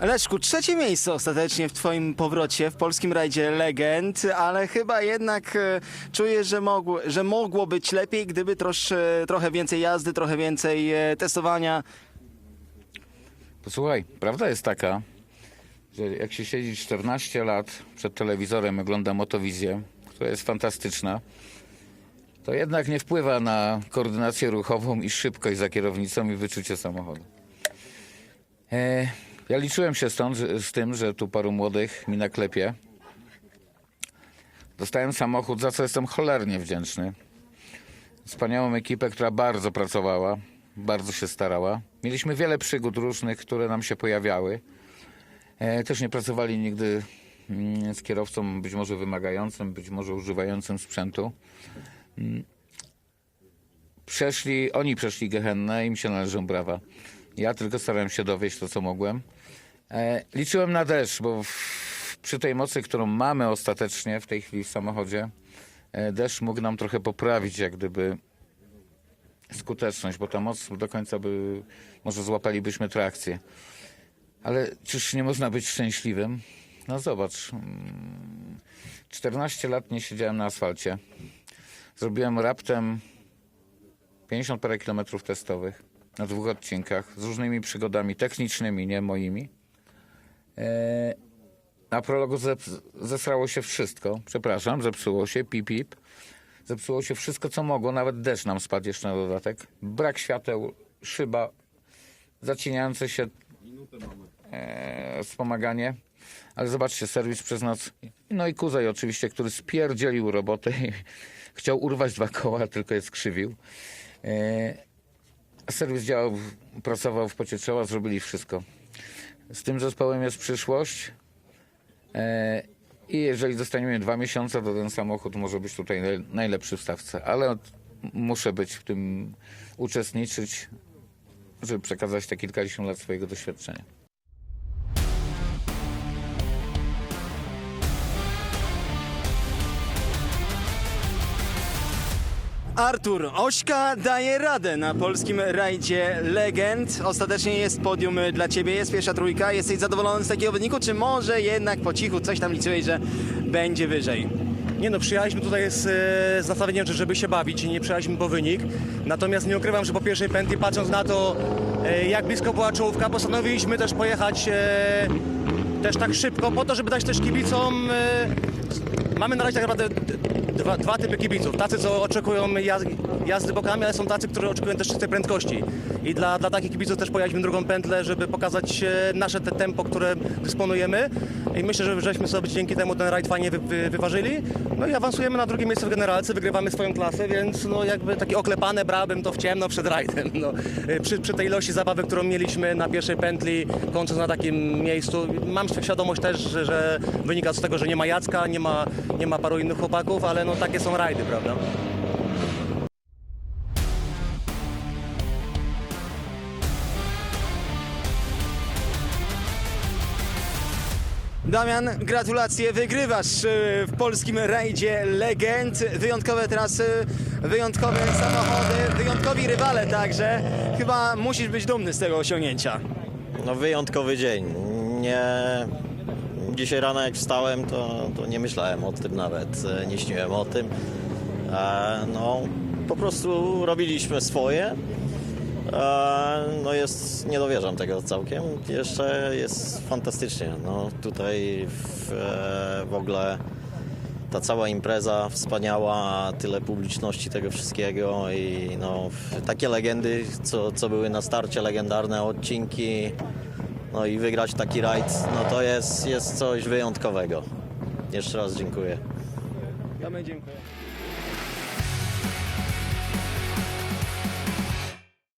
Leszku, trzecie miejsce ostatecznie w twoim powrocie w polskim rajdzie legend, ale chyba jednak e, czuję, że, mogło, że mogło być lepiej, gdyby trosz, e, trochę więcej jazdy, trochę więcej e, testowania. Posłuchaj, prawda jest taka, że jak się siedzi 14 lat przed telewizorem, ogląda motowizję, która jest fantastyczna, to jednak nie wpływa na koordynację ruchową i szybkość za kierownicą i wyczucie samochodu. E, ja liczyłem się stąd z tym, że tu paru młodych mi naklepie. Dostałem samochód, za co jestem cholernie wdzięczny. Wspaniałą ekipę, która bardzo pracowała, bardzo się starała. Mieliśmy wiele przygód różnych, które nam się pojawiały. E, też nie pracowali nigdy mm, z kierowcą być może wymagającym, być może używającym sprzętu. Mm. Przeszli, oni przeszli gehennę, im się należą brawa. Ja tylko starałem się dowieść to, co mogłem. E, liczyłem na deszcz, bo w, przy tej mocy, którą mamy ostatecznie w tej chwili w samochodzie, e, deszcz mógł nam trochę poprawić, jak gdyby skuteczność, bo ta moc do końca by, może złapalibyśmy trakcję. Ale czyż nie można być szczęśliwym? No zobacz, mm, 14 lat nie siedziałem na asfalcie. Zrobiłem raptem 50 parę kilometrów testowych na dwóch odcinkach z różnymi przygodami technicznymi, nie moimi. E, na prologu zesrało się wszystko. Przepraszam, zepsuło się, pip, pip. Zepsuło się wszystko, co mogło. Nawet deszcz nam spadł jeszcze na dodatek. Brak świateł, szyba, zacieniające się e, wspomaganie. Ale zobaczcie, serwis przez noc. No i Kuzaj oczywiście, który spierdzielił robotę i chciał urwać dwa koła, tylko je skrzywił. E, serwis działał, pracował w pocie zrobili wszystko. Z tym zespołem jest przyszłość. E, I jeżeli zostaniemy dwa miesiące, to ten samochód może być tutaj naj- najlepszy w stawce. Ale muszę być w tym, uczestniczyć, żeby przekazać te kilkadziesiąt lat swojego doświadczenia. Artur Ośka daje radę na polskim rajdzie legend. Ostatecznie jest podium dla ciebie, jest pierwsza trójka. Jesteś zadowolony z takiego wyniku, czy może jednak po cichu coś tam liczyłeś, że będzie wyżej? Nie no, przyjechaliśmy tutaj z, e, z nastawieniem, że- żeby się bawić i nie przyjechaliśmy po wynik. Natomiast nie ukrywam, że po pierwszej pętli, patrząc na to, e, jak blisko była czołówka, postanowiliśmy też pojechać e, też tak szybko, po to, żeby dać też kibicom... Mamy na razie tak naprawdę dwa, dwa typy kibiców. Tacy, co oczekują jaz, jazdy bokami, ale są tacy, którzy oczekują też czystej prędkości. I dla, dla takich kibiców też pojechaliśmy drugą pętlę, żeby pokazać e, nasze te tempo, które dysponujemy. I myślę, że żeśmy sobie dzięki temu ten rajd fajnie wy, wy, wyważyli. No i awansujemy na drugie miejsce w generalce, wygrywamy swoją klasę, więc no jakby takie oklepane brałbym to w ciemno przed rajdem. No, Y, przy, przy tej ilości zabawy, którą mieliśmy na pierwszej pętli, kończąc na takim miejscu, mam świadomość też, że, że wynika z tego, że nie ma Jacka, nie ma, nie ma paru innych chłopaków, ale no takie są rajdy, prawda? Damian, gratulacje, wygrywasz e, w polskim rajdzie legend. Wyjątkowe trasy, wyjątkowe samochody, wyjątkowi rywale także. Chyba musisz być dumny z tego osiągnięcia. No wyjątkowy dzień. Nie... Dzisiaj rano jak wstałem, to, to nie myślałem o tym nawet, e, nie śniłem o tym. E, no, po prostu robiliśmy swoje. E, no jest, nie dowierzam tego całkiem. Jeszcze jest fantastycznie. No tutaj w, w ogóle ta cała impreza wspaniała, tyle publiczności tego wszystkiego i no, takie legendy, co, co były na starcie, legendarne odcinki, no i wygrać taki rajd, no to jest, jest coś wyjątkowego. Jeszcze raz dziękuję. Ja dziękuję.